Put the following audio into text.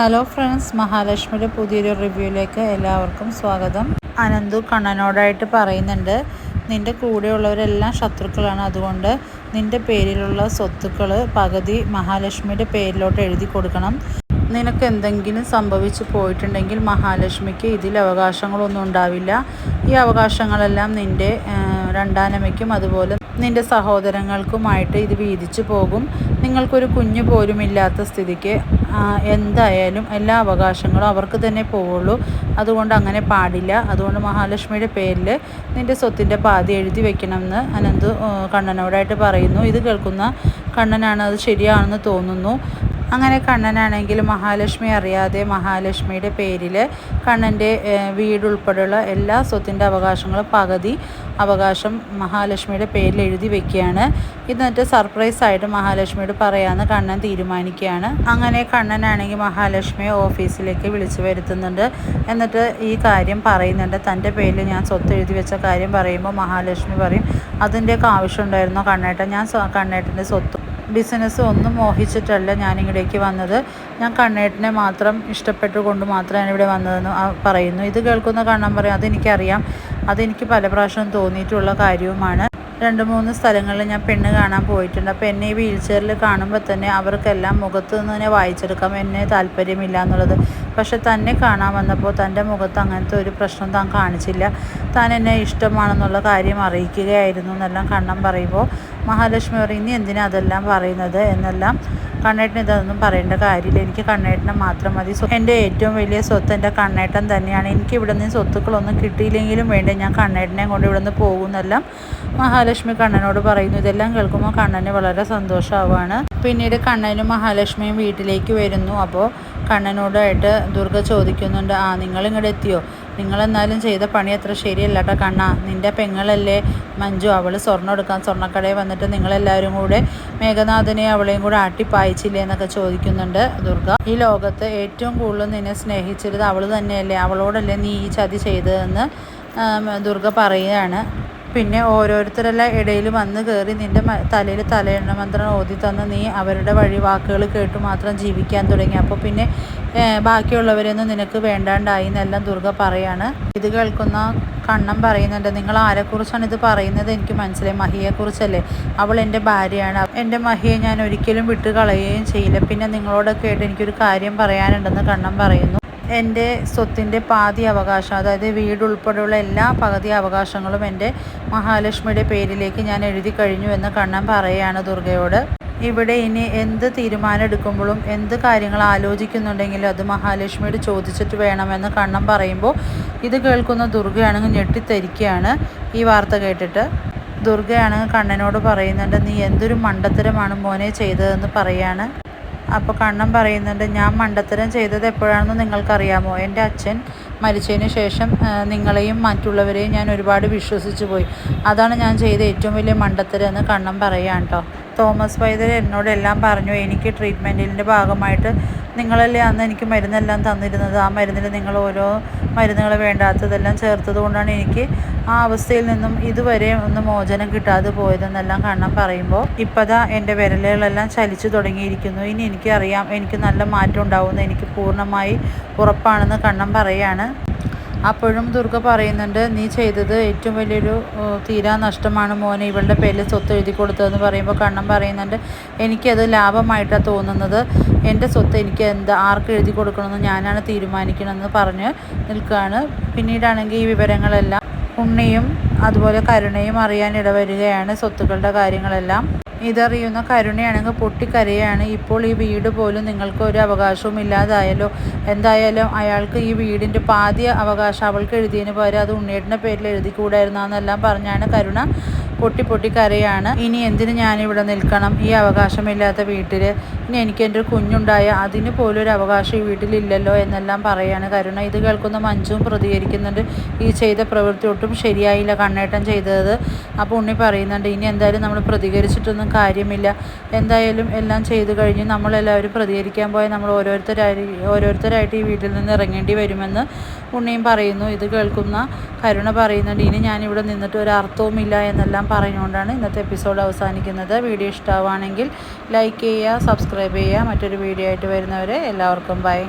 Hello friends മഹാലക്ഷ്മിയുടെ പുതിയൊരു റിവ്യൂയിലേക്ക് എല്ലാവർക്കും സ്വാഗതം. അനന്തു കണ്ണനോടായിട്ട് പറയുന്നുണ്ട് നിന്റെ കൂടെയുള്ളവരെല്ലാം ശത്രുക്കളാണ്. അതുകൊണ്ട് നിന്റെ പേരിലുള്ള സ്വത്തുക്കൾ പകുതി മഹാലക്ഷ്മിയുടെ പേരിലോട്ട് എഴുതി കൊടുക്കണം. നിനക്ക് എന്തെങ്കിലും സംഭവിച്ചു പോയിട്ടുണ്ടെങ്കിൽ മഹാലക്ഷ്മിക്ക് ഇതിൽ അവകാശങ്ങളൊന്നും ഉണ്ടാവില്ല. ഈ അവകാശങ്ങളെല്ലാം നിന്റെ രണ്ടാനമ്മയ്ക്കും അതുപോലെ നിന്റെ സഹോദരങ്ങൾക്കുമായിട്ട് ഇത് വീതിച്ചു പോകും. നിങ്ങൾക്കൊരു കുഞ്ഞു പോലും ഇല്ലാത്ത സ്ഥിതിക്ക് എന്തായാലും എല്ലാ അവകാശങ്ങളും അവർക്ക് തന്നെ പോവുള്ളൂ. അതുകൊണ്ട് അങ്ങനെ പാടില്ല. അതുകൊണ്ട് മഹാലക്ഷ്മിയുടെ പേരിൽ നിന്റെ സ്വത്തിന്റെ പാതി എഴുതി വെക്കണമെന്ന് അനന്ത് കണ്ണനോടായിട്ട് പറയുന്നു. ഇത് കേൾക്കുന്ന കണ്ണനാണ് അത് ശരിയാണെന്ന് തോന്നുന്നു. അങ്ങനെ കണ്ണനാണെങ്കിൽ മഹാലക്ഷ്മി അറിയാതെ മഹാലക്ഷ്മിയുടെ പേരിൽ കണ്ണന്റെ വീടുൾപ്പെടെയുള്ള എല്ലാ സ്വത്തിന്റെ അവകാശങ്ങളും പകുതി അവകാശം മഹാലക്ഷ്മിയുടെ പേരിൽ എഴുതി വെക്കുകയാണ്. എന്നിട്ട് സർപ്രൈസ് ആയിട്ട് മഹാലക്ഷ്മിയോട് പറയാമെന്ന് കണ്ണൻ തീരുമാനിക്കുകയാണ്. അങ്ങനെ കണ്ണനാണെങ്കിൽ മഹാലക്ഷ്മിയെ ഓഫീസിലേക്ക് വിളിച്ചു വരുത്തുന്നുണ്ട്. എന്നിട്ട് ഈ കാര്യം പറയുന്നുണ്ട്. തന്റെ പേരിൽ ഞാൻ സ്വത്ത് എഴുതി വെച്ച കാര്യം പറയുമ്പോൾ മഹാലക്ഷ്മി പറയും അതിന്റെയൊക്കെ ആവശ്യമുണ്ടായിരുന്നോ കണ്ണേട്ടൻ ഞാൻ കണ്ണേട്ടന്റെ സ്വത്ത് ബിസിനസ് ഒന്നും മോഹിച്ചിട്ടല്ല ഞാനിങ്ങടേക്ക് വന്നത്. ഞാൻ കണ്ണേട്ടിനെ മാത്രം ഇഷ്ടപ്പെട്ടുകൊണ്ട് മാത്രമാണ് ഇവിടെ വന്നതെന്ന് പറയുന്നു. ഇത് കേൾക്കുന്ന കണ്ണൻ പറയും അതെനിക്കറിയാം. അതെനിക്ക് പല പ്രാവശ്യം തോന്നിയിട്ടുള്ള കാര്യവുമാണ്. രണ്ട് മൂന്ന് സ്ഥലങ്ങളിൽ ഞാൻ പെണ്ണ് കാണാൻ പോയിട്ടുണ്ട്. അപ്പോൾ എന്നെ ഈ വീൽ ചെയറിൽ കാണുമ്പോൾ തന്നെ അവർക്കെല്ലാം മുഖത്ത് നിന്ന് തന്നെ വായിച്ചെടുക്കാം. എന്നെ താല്പര്യമില്ല എന്നുള്ളത്. പക്ഷെ തന്നെ കാണാൻ വന്നപ്പോൾ തന്റെ മുഖത്ത് അങ്ങനത്തെ ഒരു പ്രശ്നം താൻ കാണിച്ചില്ല. താൻ എന്നെ ഇഷ്ടമാണെന്നുള്ള കാര്യം അറിയിക്കുകയായിരുന്നു എന്നെല്ലാം കണ്ണം പറയുമ്പോൾ. മഹാലക്ഷ്മി പറയും ഇനി എന്തിനാ അതെല്ലാം പറയുന്നത്? എന്നെല്ലാം കണ്ണേട്ടന് ഇതൊന്നും പറയേണ്ട കാര്യമില്ല. എനിക്ക് കണ്ണേട്ടനെ മാത്രം മതി. എന്റെ ഏറ്റവും വലിയ സ്വത്ത് എന്റെ കണ്ണേട്ടൻ തന്നെയാണ്. എനിക്ക് ഇവിടെ നിന്ന് സ്വത്തുക്കളൊന്നും കിട്ടിയില്ലെങ്കിലും വേണ്ടേ ഞാൻ കണ്ണേട്ടനെ കൊണ്ട് ഇവിടെ നിന്ന് പോകുന്നെല്ലാം മഹാലക്ഷ്മി കണ്ണനോട് പറയുന്നു. ഇതെല്ലാം കേൾക്കുമ്പോൾ കണ്ണന് വളരെ സന്തോഷമാവുകയാണ്. പിന്നീട് കണ്ണനും മഹാലക്ഷ്മിയും വീട്ടിലേക്ക് വരുന്നു. അപ്പോൾ കണ്ണനോടായിട്ട് ദുർഗ ചോദിക്കുന്നുണ്ട് ആ നിങ്ങൾ ഇങ്ങോട്ട് എത്തിയോ? നിങ്ങളെന്നാലും ചെയ്ത പണി അത്ര ശരിയല്ല കേട്ടോ കണ്ണ. നിന്റെ പെങ്ങളല്ലേ മഞ്ജു. അവൾ സ്വർണം എടുക്കാൻ സ്വർണക്കടയിൽ വന്നിട്ട് നിങ്ങളെല്ലാവരും കൂടെ മേഘനാഥനെ അവളെയും കൂടെ ആട്ടിപ്പായിച്ചില്ലേ എന്നൊക്കെ ചോദിക്കുന്നുണ്ട് ദുർഗ. ഈ ലോകത്ത് ഏറ്റവും കൂടുതൽ നിന്നെ സ്നേഹിച്ചിരുന്നത് അവൾ തന്നെയല്ലേ? അവളോടല്ലേ നീ ഈ ചതി ചെയ്തതെന്ന് ദുർഗ പറയുകയാണ്. പിന്നെ ഓരോരുത്തരെല്ലാം ഇടയിൽ വന്ന് കയറി നിന്റെ തലയിൽ തലയെണ്ണ മന്ത്രം ഓതി തന്ന് നീ അവരുടെ വഴി വാക്കുകൾ കേട്ട് മാത്രം ജീവിക്കാൻ തുടങ്ങി. അപ്പോൾ പിന്നെ ബാക്കിയുള്ളവരെയൊന്നും നിനക്ക് വേണ്ടാണ്ടായി എന്നെല്ലാം ദുർഗ പറയാണ്. ഇത് കേൾക്കുന്ന കണ്ണം പറയുന്നുണ്ട് നിങ്ങൾ ആരെക്കുറിച്ചാണ് ഇത് പറയുന്നത്? എനിക്ക് മനസ്സിലായി. മഹിയെക്കുറിച്ചല്ലേ? അവൾ എന്റെ ഭാര്യയാണ്. എന്റെ മഹിയെ ഞാൻ ഒരിക്കലും വിട്ട് കളയുകയും ചെയ്യില്ല. പിന്നെ നിങ്ങളോടൊക്കെ ആയിട്ട് എനിക്കൊരു കാര്യം പറയാനുണ്ടെന്ന് കണ്ണം പറയുന്നു. എന്റെ സ്വത്തിന്റെ പാതി അവകാശം അതായത് വീട് ഉൾപ്പെടെയുള്ള എല്ലാ പകുതി അവകാശങ്ങളും എന്റെ മഹാലക്ഷ്മിയുടെ പേരിലേക്ക് ഞാൻ എഴുതി കഴിഞ്ഞു എന്ന് കണ്ണൻ പറയുകയാണ് ദുർഗയോട്. ഇവിടെ ഇനി എന്ത് തീരുമാനം എടുക്കുമ്പോഴും എന്ത് കാര്യങ്ങൾ ആലോചിക്കുന്നുണ്ടെങ്കിലും അത് മഹാലക്ഷ്മിയോട് ചോദിച്ചിട്ട് വേണമെന്ന് കണ്ണൻ പറയുമ്പോൾ ഇത് കേൾക്കുന്ന ദുർഗയാണെങ്കിൽ ഞെട്ടിത്തരിക്കുകയാണ് ഈ വാർത്ത കേട്ടിട്ട്. ദുർഗയാണെങ്കിൽ കണ്ണനോട് പറയുന്നുണ്ട് നീ എന്തൊരു മണ്ടത്തരമാണ് മോനെ ചെയ്തതെന്ന് പറയാണ്. അപ്പോൾ കണ്ണൻ പറയുന്നുണ്ട് ഞാൻ മണ്ടത്തരം ചെയ്തത് എപ്പോഴാണെന്ന് നിങ്ങൾക്കറിയാമോ? എന്റെ അച്ഛൻ മരിച്ചതിന് ശേഷം നിങ്ങളെയും മറ്റുള്ളവരെയും ഞാൻ ഒരുപാട് വിശ്വസിച്ചു പോയി. അതാണ് ഞാൻ ചെയ്ത ഏറ്റവും വലിയ മണ്ടത്തരം എന്ന് കണ്ണൻ പറയാം കേട്ടോ തോമസ് വൈദ്യർ എന്നോടെല്ലാം പറഞ്ഞു എനിക്ക് ട്രീറ്റ്മെന്റിന്റെ ഭാഗമായിട്ട് നിങ്ങളല്ലേ അന്ന് എനിക്ക് മരുന്നെല്ലാം തന്നിരുന്നത്? ആ മരുന്നിൽ നിങ്ങൾ ഓരോ മരുന്നുകൾ വേണ്ടാത്തതെല്ലാം ചേർത്തത് കൊണ്ടാണ് എനിക്ക് ആ അവസ്ഥയിൽ നിന്നും ഇതുവരെ ഒന്ന് മോചനം കിട്ടാതെ പോയതെന്നെല്ലാം കണ്ണം പറയുമ്പോൾ ഇപ്പതാ എന്റെ വിരലുകളെല്ലാം ചലിച്ചു തുടങ്ങിയിരിക്കുന്നു. ഇനി എനിക്കറിയാം എനിക്ക് നല്ല മാറ്റം ഉണ്ടാവുമെന്ന് എനിക്ക് പൂർണമായി ഉറപ്പാണെന്ന് കണ്ണം പറയാണ്. അപ്പോഴും ദുർഗ പറയുന്നുണ്ട് നീ ചെയ്തത് ഏറ്റവും വലിയൊരു തീരാ നഷ്ടമാണ് മോനെ. ഇവളുടെ പേരിൽ സ്വത്ത് എഴുതി കൊടുത്തതെന്ന് പറയുമ്പോൾ കണ്ണം പറയുന്നുണ്ട് എനിക്കത് ലാഭമായിട്ടാണ് തോന്നുന്നത്. എന്റെ സ്വത്ത് എനിക്ക് എന്താ ആർക്ക് എഴുതി കൊടുക്കണമെന്ന് ഞാനാണ് തീരുമാനിക്കണമെന്ന് പറഞ്ഞ് നിൽക്കുകയാണ് പിന്നീടാണെങ്കിൽ ഈ വിവരങ്ങളെല്ലാം ഉണ്ണിയും അതുപോലെ കരുണയും അറിയാൻ ഇടവരികയാണ് സ്വത്തുക്കളുടെ കാര്യങ്ങളെല്ലാം. ഇതറിയുന്ന കരുണയാണെങ്കിൽ പൊട്ടിക്കരയാണ്. ഇപ്പോൾ ഈ വീട് പോലും നിങ്ങൾക്ക് ഒരു അവകാശവും ഇല്ലാതായല്ലോ. എന്തായാലും അയാൾക്ക് ഈ വീടിന്റെ പാതി അവകാശം അവൾക്ക് എഴുതിയതിന് പകരം അത് ഉണ്ണിയേട്ടന്റെ പേരിൽ എഴുതിക്കൂടായിരുന്നെന്നെല്ലാം പറഞ്ഞാണ് കരുണ. പൊട്ടി പൊട്ടി കരയാണ്. ഇനി എന്തിന് ഞാനിവിടെ നിൽക്കണം? ഈ അവകാശമില്ലാത്ത വീട്ടിൽ ഇനി എനിക്ക് എന്റെ കുഞ്ഞുണ്ടായ അതിന് പോലും ഒരു അവകാശം ഈ വീട്ടിലില്ലല്ലോ എന്നെല്ലാം പറയാണ് കരുണ. ഇത് കേൾക്കുന്ന മഞ്ജുവും പ്രതികരിക്കുന്നുണ്ട്. ഈ ചെയ്ത പ്രവൃത്തി ഒട്ടും ശരിയായില്ല കണ്ണേട്ടം ചെയ്തത്. അപ്പോൾ ഉണ്ണി പറയുന്നുണ്ട് ഇനി എന്തായാലും നമ്മൾ പ്രതികരിച്ചിട്ടൊന്നും കാര്യമില്ല. എന്തായാലും എല്ലാം ചെയ്തു കഴിഞ്ഞ് നമ്മളെല്ലാവരും പ്രതികരിക്കാൻ പോയാൽ നമ്മൾ ഓരോരുത്തരായി ഓരോരുത്തരായിട്ട് ഈ വീട്ടിൽ നിന്ന് ഇറങ്ങേണ്ടി വരുമെന്ന് ഉണ്ണിയും പറയുന്നു. ഇത് കേൾക്കുന്ന കരുണ പറയുന്നുണ്ട് ഇനി ഞാനിവിടെ നിന്നിട്ട് ഒരു അർത്ഥവുമില്ല എന്നെല്ലാം പറഞ്ഞുകൊണ്ടാണ് ഇന്നത്തെ എപ്പിസോഡ് അവസാനിക്കുന്നത്. വീഡിയോ ഇഷ്ടമാവുകയാണെങ്കിൽ ലൈക്ക് ചെയ്യുക സബ്സ്ക്രൈബ് ചെയ്യുക. മറ്റൊരു വീഡിയോ ആയിട്ട് വരുന്നവരെ എല്ലാവർക്കും ബൈ.